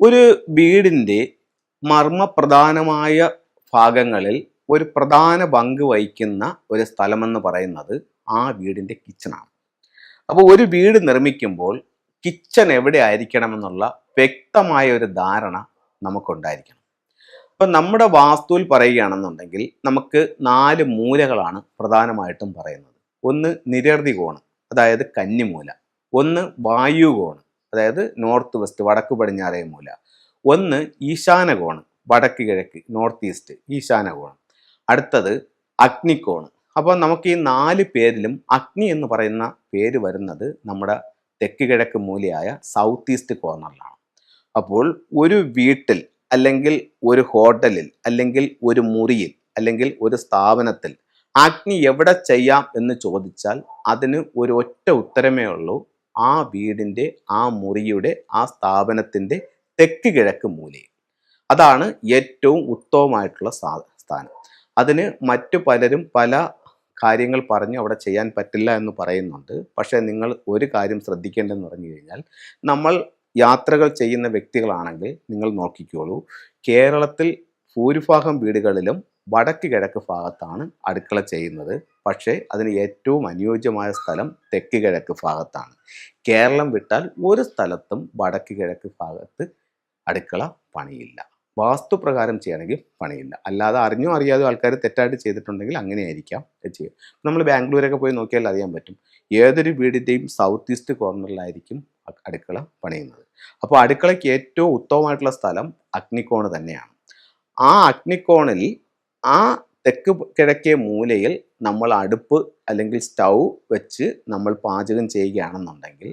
ഒരു വീടിന്റെ മർമ്മപ്രധാനമായ ഭാഗങ്ങളിൽ ഒരു പ്രധാന പങ്ക് വഹിക്കുന്ന ഒരു സ്ഥലമെന്ന് പറയുന്നത് ആ വീടിന്റെ കിച്ചണാണ്. അപ്പോൾ ഒരു വീട് നിർമ്മിക്കുമ്പോൾ കിച്ചൺ എവിടെ ആയിരിക്കണമെന്നുള്ള വ്യക്തമായ ഒരു ധാരണ നമുക്കുണ്ടായിരിക്കണം. അപ്പം നമ്മുടെ വാസ്തുവിൽ പറയുകയാണെന്നുണ്ടെങ്കിൽ നമുക്ക് നാല് മൂലകളാണ് പ്രധാനമായിട്ടും പറയുന്നത്. ഒന്ന് നിരർതി കോണ് അതായത് കന്നിമൂല. ഒന്ന് വായു കോണ് അതായത് നോർത്ത് വെസ്റ്റ് വടക്ക് പടിഞ്ഞാറേ മൂല. ഒന്ന് ഈശാന കോണ് വടക്ക് കിഴക്ക് നോർത്ത് ഈസ്റ്റ് ഈശാന കോണ് അടുത്തത് അഗ്നിക്കോണ് അപ്പോൾ നമുക്ക് ഈ നാല് പേരിലും അഗ്നി എന്ന് പറയുന്ന പേര് വരുന്നത് നമ്മുടെ തെക്ക് കിഴക്ക് മൂലയായ സൗത്ത് ഈസ്റ്റ് കോർണറിലാണ് അപ്പോൾ ഒരു വീട്ടിൽ അല്ലെങ്കിൽ ഒരു ഹോട്ടലിൽ അല്ലെങ്കിൽ ഒരു മുറിയിൽ അല്ലെങ്കിൽ ഒരു സ്ഥാപനത്തിൽ അഗ്നി എവിടെ ചെയ്യാം എന്ന് ചോദിച്ചാൽ അതിന് ഒരു ഒറ്റ ഉത്തരമേ ഉള്ളൂ. ആ വീടിന്റെ ആ മുറിയുടെ ആ സ്ഥാപനത്തിന്റെ തെക്ക് കിഴക്ക് മൂലയിൽ. അതാണ് ഏറ്റവും ഉത്തമമായിട്ടുള്ള സ്ഥാ- സ്ഥാനം. അതിന് മറ്റു പലരും പല കാര്യങ്ങൾ പറഞ്ഞ് അവിടെ ചെയ്യാൻ പറ്റില്ല എന്ന് പറയുന്നുണ്ട്. പക്ഷേ നിങ്ങൾ ഒരു കാര്യം ശ്രദ്ധിക്കേണ്ടതെന്ന് പറഞ്ഞു കഴിഞ്ഞാൽ നമ്മൾ യാത്രകൾ ചെയ്യുന്ന വ്യക്തികളാണെങ്കിൽ നിങ്ങൾ നോക്കിക്കോളൂ. കേരളത്തിൽ ഭൂരിഭാഗം വീടുകളിലും വടക്ക് കിഴക്ക് ഭാഗത്താണ് അടുക്കള ചെയ്യുന്നത്. പക്ഷേ അതിന് ഏറ്റവും അനുയോജ്യമായ സ്ഥലം തെക്ക് കിഴക്ക് ഭാഗത്താണ്. കേരളം വിട്ടാൽ ഒരു സ്ഥലത്തും വടക്ക് കിഴക്ക് ഭാഗത്ത് അടുക്കള പണിയില്ല. വാസ്തുപ്രകാരം ചെയ്യണമെങ്കിൽ പണിയില്ല. അല്ലാതെ അറിഞ്ഞോ അറിയാതെ ആൾക്കാർ തെറ്റായിട്ട് ചെയ്തിട്ടുണ്ടെങ്കിൽ അങ്ങനെയായിരിക്കാം ചെയ്യുക. നമ്മൾ ബാംഗ്ലൂരൊക്കെ പോയി നോക്കിയാൽ അറിയാൻ പറ്റും. ഏതൊരു വീടിന്റെയും സൗത്ത് ഈസ്റ്റ് കോർണറിലായിരിക്കും അടുക്കള പണിയുന്നത്. അപ്പോൾ അടുക്കളയ്ക്ക് ഏറ്റവും ഉത്തമമായിട്ടുള്ള സ്ഥലം അഗ്നിക്കോണ് തന്നെയാണ്. ആ അഗ്നിക്കോണിൽ ആ തെക്ക് കിഴക്കേ മൂലയിൽ നമ്മൾ അടുപ്പ് അല്ലെങ്കിൽ സ്റ്റൗ വെച്ച് നമ്മൾ പാചകം ചെയ്യുകയാണെന്നുണ്ടെങ്കിൽ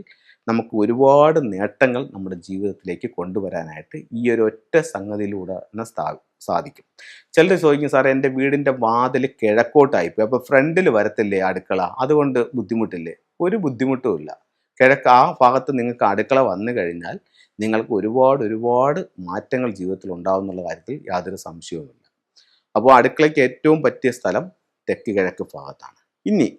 നമുക്ക് ഒരുപാട് നേട്ടങ്ങൾ നമ്മുടെ ജീവിതത്തിലേക്ക് കൊണ്ടുവരാനായിട്ട് ഈ ഒരു ഒറ്റ സംഗതിയിലൂടെ തന്നെ സാധിക്കും. ചിലർ ചോദിക്കും സാറേ എന്റെ വീടിന്റെ വാതിൽ കിഴക്കോട്ടായിപ്പോയി. അപ്പോൾ ഫ്രണ്ടിൽ വരത്തില്ലേ അടുക്കള? അതുകൊണ്ട് ബുദ്ധിമുട്ടില്ലേ? ഒരു ബുദ്ധിമുട്ടുമില്ല കിഴക്ക് ആ ഭാഗത്ത് നിങ്ങൾക്ക് അടുക്കള വന്നു കഴിഞ്ഞാൽ നിങ്ങൾക്ക് ഒരുപാട് ഒരുപാട് മാറ്റങ്ങൾ ജീവിതത്തിൽ ഉണ്ടാവും എന്നുള്ള കാര്യത്തിൽ യാതൊരു സംശയവുമില്ല. അപ്പോൾ അടുക്കളയ്ക്ക് ഏറ്റവും പറ്റിയ സ്ഥലം തെക്ക് കിഴക്ക് ഭാഗത്താണ്. ഇനി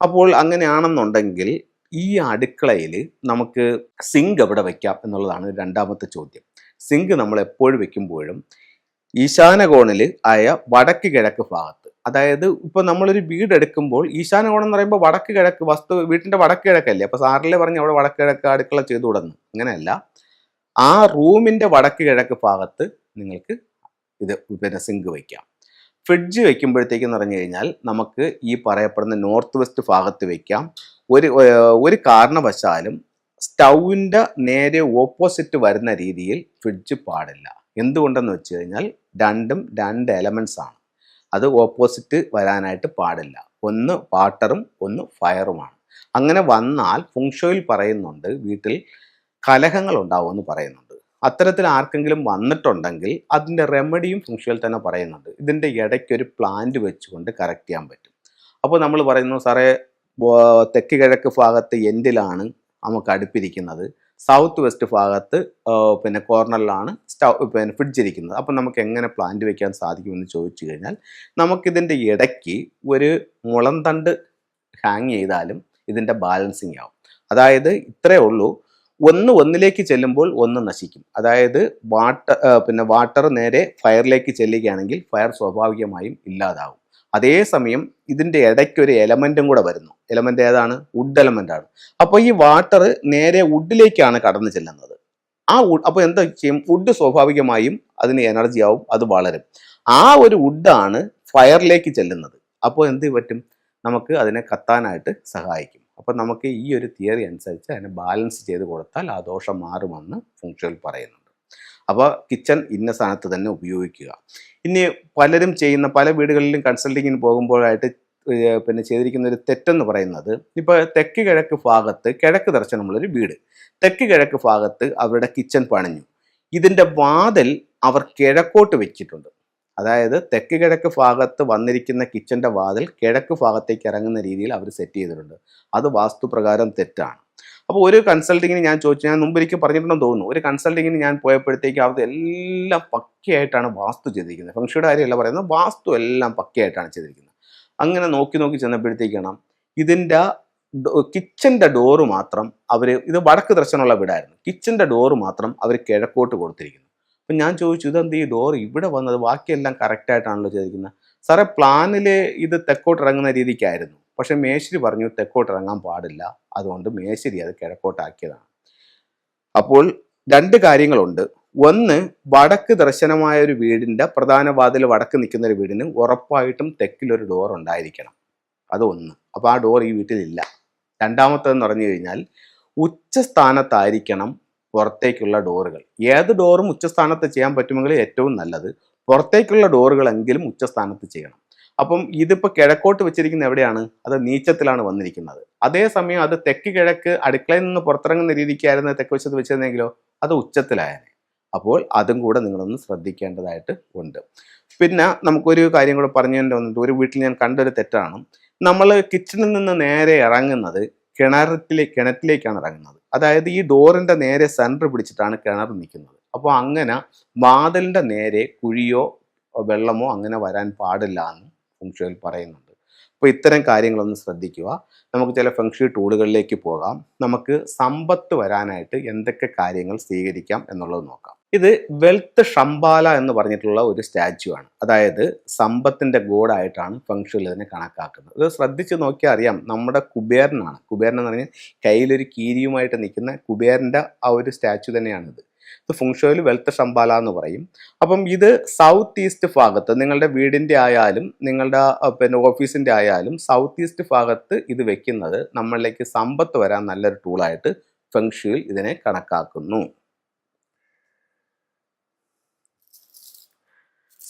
അപ്പോൾ അങ്ങനെയാണെന്നുണ്ടെങ്കിൽ ഈ അടുക്കളയിൽ നമുക്ക് സിങ്ക് എവിടെ വയ്ക്കാം എന്നുള്ളതാണ് രണ്ടാമത്തെ ചോദ്യം. സിങ്ക് നമ്മൾ എപ്പോഴും വെക്കുമ്പോഴും ഈശാന കോണിൽ ആയ വടക്ക് കിഴക്ക് ഭാഗത്ത് അതായത് ഇപ്പോൾ നമ്മളൊരു വീട് എടുക്കുമ്പോൾ ഈശാന കോണം എന്ന് പറയുമ്പോൾ വടക്ക് കിഴക്ക് വസ്തു വീട്ടിന്റെ വടക്ക് കിഴക്കല്ലേ? അപ്പോൾ സാറിലെ പറഞ്ഞ് അവിടെ വടക്ക് കിഴക്ക് അടുക്കള ചെയ്തു തുടങ്ങും അങ്ങനെയല്ല. ആ റൂമിന്റെ വടക്ക് കിഴക്ക് ഭാഗത്ത് നിങ്ങൾക്ക് ഇത് പിന്നെ സിങ്ക് വയ്ക്കാം ഫ്രിഡ്ജ് വെക്കുമ്പോഴത്തേക്കെന്ന് പറഞ്ഞു കഴിഞ്ഞാൽ നമുക്ക് ഈ പറയപ്പെടുന്ന നോർത്ത് വെസ്റ്റ് ഭാഗത്ത് വെക്കാം. ഒരു ഒരു കാരണവശാലും സ്റ്റൗവിന്റെ നേരെ ഓപ്പോസിറ്റ് വരുന്ന രീതിയിൽ ഫ്രിഡ്ജ് പാടില്ല. എന്തുകൊണ്ടെന്ന് വെച്ച് കഴിഞ്ഞാൽ രണ്ടും രണ്ട് എലമെൻസ് ആണ്. അത് ഓപ്പോസിറ്റ് വരാനായിട്ട് പാടില്ല. ഒന്ന് വാട്ടറും ഒന്ന് ഫയറുമാണ്. അങ്ങനെ വന്നാൽ ഫുങ്ഷോയിൽ പറയുന്നുണ്ട് വീട്ടിൽ കലഹങ്ങൾ ഉണ്ടാവുമെന്ന് പറയുന്നുണ്ട്. അത്തരത്തിൽ ആർക്കെങ്കിലും വന്നിട്ടുണ്ടെങ്കിൽ അതിന്റെ റെമഡിയും ഫുങ്ഷോയിൽ തന്നെ പറയുന്നുണ്ട്. ഇതിന്റെ ഇടയ്ക്ക് ഒരു പ്ലാന്റ് വെച്ചുകൊണ്ട് കറക്റ്റ് ചെയ്യാൻ പറ്റും. അപ്പോൾ നമ്മൾ പറയുന്നു സാറേ തെക്ക് കിഴക്ക് ഭാഗത്ത് എൻഡിലാണ് നമുക്ക് അടുപ്പിരിക്കുന്നത്? സൗത്ത് വെസ്റ്റ് ഭാഗത്ത് പിന്നെ കോർണറിലാണ് സ്റ്റൗ പിന്നെ ഫ്രിഡ്ജ് ഇരിക്കുന്നത്. അപ്പം നമുക്ക് എങ്ങനെ പ്ലാന്റ് വെക്കാൻ സാധിക്കുമെന്ന് ചോദിച്ചു കഴിഞ്ഞാൽ നമുക്കിതിന്റെ ഇടയ്ക്ക് ഒരു മുളന്തണ്ട് ഹാങ് ചെയ്താലും ഇതിന്റെ ബാലൻസിങ് ആവും. അതായത് ഇത്രയേ ഉള്ളൂ. ഒന്ന് ഒന്നിലേക്ക് ചെല്ലുമ്പോൾ ഒന്ന് നശിക്കും. അതായത് വാട്ടർ പിന്നെ വാട്ടർ നേരെ ഫയറിലേക്ക് ചെല്ലുകയാണെങ്കിൽ ഫയർ സ്വാഭാവികമായും ഇല്ലാതാവും. അതേസമയം ഇതിന്റെ ഇടയ്ക്ക് ഒരു എലമെന്റും കൂടെ വരുന്നു. എലമെന്റ് ഏതാണ്? വുഡ് എലമെന്റ് ആണ്. അപ്പോൾ ഈ വാട്ടർ നേരെ വുഡിലേക്കാണ് കടന്നു ചെല്ലുന്നത്. ആ വുഡ് അപ്പോൾ എന്താ ചെയ്യും? വുഡ് സ്വാഭാവികമായും അതിന് എനർജി ആവും അത് വളരും. ആ ഒരു വുഡാണ് ഫയറിലേക്ക് ചെല്ലുന്നത്. അപ്പോൾ എന്ത് പറ്റും? നമുക്ക് അതിനെ കത്താനായിട്ട് സഹായിക്കും. അപ്പോൾ നമുക്ക് ഈ ഒരു തിയറി അനുസരിച്ച് അതിനെ ബാലൻസ് ചെയ്ത് കൊടുത്താൽ ആ ദോഷം മാറുമെന്ന് ഫുങ്ഷനിൽ പറയുന്നുണ്ട്. അപ്പോൾ കിച്ചൺ ഇന്ന സ്ഥാനത്ത് തന്നെ ഉപയോഗിക്കുക. ഇനി പലരും ചെയ്യുന്ന പല വീടുകളിലും കൺസൾട്ടിങ്ങിന് പോകുമ്പോഴായിട്ട് പിന്നെ ചെയ്തിരിക്കുന്ന ഒരു തെറ്റെന്ന് പറയുന്നത് ഇപ്പോൾ തെക്ക് കിഴക്ക് ഭാഗത്ത് കിഴക്ക് ദർശനമുള്ളൊരു വീട്. തെക്ക് കിഴക്ക് ഭാഗത്ത് അവരുടെ കിച്ചൺ പണിഞ്ഞു. ഇതിന്റെ വാതിൽ അവർ കിഴക്കോട്ട് വെച്ചിട്ടുണ്ട്. അതായത് തെക്ക് കിഴക്ക് ഭാഗത്ത് വന്നിരിക്കുന്ന കിച്ചന്റെ വാതിൽ കിഴക്ക് ഭാഗത്തേക്ക് ഇറങ്ങുന്ന രീതിയിൽ അവർ സെറ്റ് ചെയ്തിട്ടുണ്ട്. അത് വാസ്തുപ്രകാരം തെറ്റാണ്. അപ്പോൾ ഒരു കൺസൾട്ടിങ്ങിന് ഞാൻ ചോദിച്ചു ഞാൻ മുമ്പൊരിക്കൽ പറഞ്ഞിട്ടുണ്ടെന്ന് തോന്നുന്നു. ഒരു കൺസൾട്ടിങ്ങിന് ഞാൻ പോയപ്പോഴത്തേക്ക് അവർ എല്ലാം പക്കയായിട്ടാണ് വാസ്തു ചെയ്തിരിക്കുന്നത്. ഫംഗ്ഷയുടെ കാര്യമല്ല പറയുന്നത് വാസ്തു എല്ലാം പക്കയായിട്ടാണ് ചെയ്തിരിക്കുന്നത്. അങ്ങനെ നോക്കി നോക്കി ചെന്നപ്പോഴത്തേക്കാണ് ഇതിന്റെ കിച്ചന്റെ ഡോറ് മാത്രം അവർ ഇത് വടക്ക് ദർശനമുള്ള വീടായിരുന്നു. കിച്ചന്റെ ഡോറ് മാത്രം അവർ കിഴക്കോട്ട് കൊടുത്തിരിക്കുന്നു. അപ്പം ഞാൻ ചോദിച്ചു ഇതെന്ത് ഈ ഡോർ ഇവിടെ വന്നത് ബാക്കിയെല്ലാം കറക്റ്റായിട്ടാണല്ലോ ചെയ്തിരിക്കുന്നത്? സാറേ പ്ലാനിൽ ഇത് തെക്കോട്ട് ഇറങ്ങുന്ന രീതിക്കായിരുന്നു. പക്ഷെ മേശ്ശേരി പറഞ്ഞു തെക്കോട്ട് ഇറങ്ങാൻ പാടില്ല. അതുകൊണ്ട് മേശ്ശേരി അത് കിഴക്കോട്ടാക്കിയതാണ്. അപ്പോൾ രണ്ട് കാര്യങ്ങളുണ്ട്. ഒന്ന് വടക്ക് ദർശനമായ ഒരു വീടിന്റെ പ്രധാന വാതിൽ വടക്ക് നിൽക്കുന്ന ഒരു വീടിന് ഉറപ്പായിട്ടും തെക്കിലൊരു ഡോർ ഉണ്ടായിരിക്കണം. അത് ഒന്ന്. അപ്പോൾ ആ ഡോർ ഈ വീട്ടിലില്ല. രണ്ടാമത്തേതെന്ന് പറഞ്ഞു കഴിഞ്ഞാൽ ഉച്ചസ്ഥാനത്തായിരിക്കണം പുറത്തേക്കുള്ള ഡോറുകൾ. ഏത് ഡോറും ഉച്ചസ്ഥാനത്ത് ചെയ്യാൻ പറ്റുമെങ്കിൽ ഏറ്റവും നല്ലത്. പുറത്തേക്കുള്ള ഡോറുകളെങ്കിലും ഉച്ചസ്ഥാനത്ത് ചെയ്യണം. അപ്പം ഇതിപ്പോൾ കിഴക്കോട്ട് വെച്ചിരിക്കുന്ന എവിടെയാണ്? അത് നീച്ചത്തിലാണ് വന്നിരിക്കുന്നത്. അതേസമയം അത് തെക്ക് കിഴക്ക് അടുക്കളയിൽ നിന്ന് പുറത്തിറങ്ങുന്ന രീതിക്കായിരുന്നു തെക്ക് വശത്ത് വെച്ചിരുന്നെങ്കിലോ? അത് ഉച്ചത്തിലായനെ. അപ്പോൾ അതും കൂടെ നിങ്ങളൊന്ന് ശ്രദ്ധിക്കേണ്ടതായിട്ട് ഉണ്ട്. പിന്നെ നമുക്കൊരു കാര്യം കൂടെ പറഞ്ഞതിന്റെ വന്നിട്ട് ഒരു വീട്ടിൽ ഞാൻ കണ്ടൊരു തെറ്റാണ്. നമ്മൾ കിച്ചണിൽ നിന്ന് നേരെ ഇറങ്ങുന്നത് കിണറത്തിലെ കിണറ്റിലേക്കാണ് ഇറങ്ങുന്നത്. അതായത് ഈ ഡോറിന്റെ നേരെ സെന്റർ പിടിച്ചിട്ടാണ് കിണർ നിൽക്കുന്നത്. അപ്പോൾ അങ്ങനെ വാതിലിന്റെ നേരെ കുഴിയോ വെള്ളമോ അങ്ങനെ വരാൻ പാടില്ല എന്ന് ഫംഗ്ഷയിൽ പറയുന്നുണ്ട്. അപ്പോൾ ഇത്തരം കാര്യങ്ങളൊന്ന് ശ്രദ്ധിക്കുക. നമുക്ക് ചില ഫംഗ്ഷൻ ടൂളുകളിലേക്ക് പോകാം. നമുക്ക് സമ്പത്ത് വരാനായിട്ട് എന്തൊക്കെ കാര്യങ്ങൾ സ്വീകരിക്കാം എന്നുള്ളത് നോക്കാം. ഇത് വെൽത്ത് ഷംബാല എന്ന് പറഞ്ഞിട്ടുള്ള ഒരു സ്റ്റാച്യു ആണ്. അതായത് സമ്പത്തിന്റെ ഗോഡായിട്ടാണ് ഫംഗ്ഷനിൽ ഇതിനെ കണക്കാക്കുന്നത്. ഇത് ശ്രദ്ധിച്ച് നോക്കിയാൽ അറിയാം നമ്മുടെ കുബേരനാണ്. കുബേരൻ എന്ന് പറഞ്ഞാൽ കയ്യിലൊരു കീരിയുമായിട്ട് നിൽക്കുന്ന കുബേരന്റെ ആ ഒരു സ്റ്റാച്യു തന്നെയാണിത്. ഇത് ഫുങ്ഷോയിൽ വെൽത്ത് ഷംബാല എന്ന് പറയും. അപ്പം ഇത് സൗത്ത് ഈസ്റ്റ് ഭാഗത്ത് നിങ്ങളുടെ വീടിന്റെ ആയാലും നിങ്ങളുടെ പിന്നെ ഓഫീസിന്റെ ആയാലും സൗത്ത് ഈസ്റ്റ് ഭാഗത്ത് ഇത് വെക്കുന്നത് നമ്മളിലേക്ക് സമ്പത്ത് വരാൻ നല്ലൊരു ടൂളായിട്ട് ഫെങ്ഷുയിൽ ഇതിനെ കണക്കാക്കുന്നു.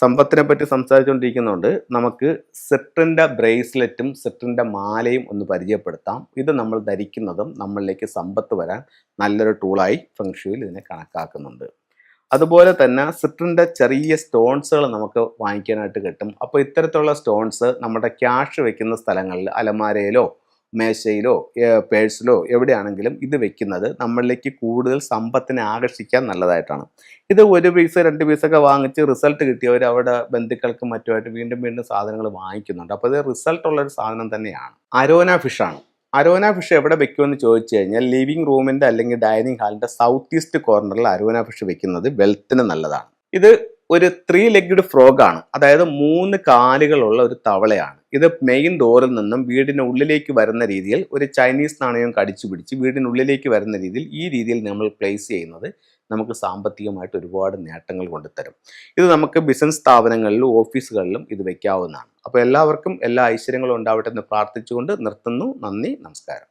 സമ്പത്തിനെ പറ്റി സംസാരിച്ചുകൊണ്ടിരിക്കുന്നതുകൊണ്ട് നമുക്ക് സിട്രിന്റെ ബ്രേസ്ലെറ്റും സിട്രിന്റെ മാലയും ഒന്ന് പരിചയപ്പെടുത്താം. ഇത് നമ്മൾ ധരിക്കുന്നതും നമ്മളിലേക്ക് സമ്പത്ത് വരാൻ നല്ലൊരു ടൂളായി ഫെങ്ഷുയിൽ ഇതിനെ കണക്കാക്കുന്നുണ്ട്. അതുപോലെ തന്നെ സിട്രിന്റെ ചെറിയ സ്റ്റോൺസുകൾ നമുക്ക് വാങ്ങിക്കാനായിട്ട് കിട്ടും. അപ്പോൾ ഇത്തരത്തിലുള്ള സ്റ്റോൺസ് നമ്മുടെ ക്യാഷ് വെക്കുന്ന സ്ഥലങ്ങളിൽ അലമാരയിലോ മേശയിലോ പേഴ്സിലോ എവിടെയാണെങ്കിലും ഇത് വെക്കുന്നത് നമ്മളിലേക്ക് കൂടുതൽ സമ്പത്തിനെ ആകർഷിക്കാൻ നല്ലതായിട്ടാണ്. ഇത് ഒരു പീസ് രണ്ട് പീസൊക്കെ വാങ്ങിച്ച് റിസൾട്ട് കിട്ടിയവർ അവിടെ ബന്ധുക്കൾക്കും മറ്റുമായിട്ട് വീണ്ടും വീണ്ടും സാധനങ്ങൾ വാങ്ങിക്കുന്നുണ്ട്. അപ്പോൾ ഇത് റിസൾട്ട് ഉള്ള ഒരു സാധനം തന്നെയാണ്. അരോന ഫിഷാണ് അരോന ഫിഷ് എവിടെ വെക്കുമെന്ന് ചോദിച്ചു കഴിഞ്ഞാൽ ലിവിംഗ് റൂമിന്റെ അല്ലെങ്കിൽ ഡൈനിങ് ഹാളിന്റെ സൗത്ത് ഈസ്റ്റ് കോർണറിൽ അരോന ഫിഷ് വെക്കുന്നത് വെൽത്തിന് നല്ലതാണ്. ഇത് ഒരു ത്രീ ലെഗ്ഡ് ഫ്രോഗ് ആണ്. അതായത് മൂന്ന് കാലുകളുള്ള ഒരു തവളയാണ്. ഇത് മെയിൻ ഡോറിൽ നിന്നും വീടിന് ഉള്ളിലേക്ക് വരുന്ന രീതിയിൽ ഒരു ചൈനീസ് നാണയം കടിച്ചു പിടിച്ച് വീടിനുള്ളിലേക്ക് വരുന്ന രീതിയിൽ ഈ രീതിയിൽ നമ്മൾ പ്ലേസ് ചെയ്യുന്നത് നമുക്ക് സാമ്പത്തികമായിട്ട് ഒരുപാട് നേട്ടങ്ങൾ കൊണ്ടുതരും. ഇത് നമുക്ക് ബിസിനസ് സ്ഥാപനങ്ങളിലും ഓഫീസുകളിലും ഇത് വയ്ക്കാവുന്നതാണ് അപ്പോൾ എല്ലാവർക്കും എല്ലാ ഐശ്വര്യങ്ങളും ഉണ്ടാവട്ടെ എന്ന് പ്രാർത്ഥിച്ചുകൊണ്ട് നിർത്തുന്നു. നന്ദി നമസ്കാരം.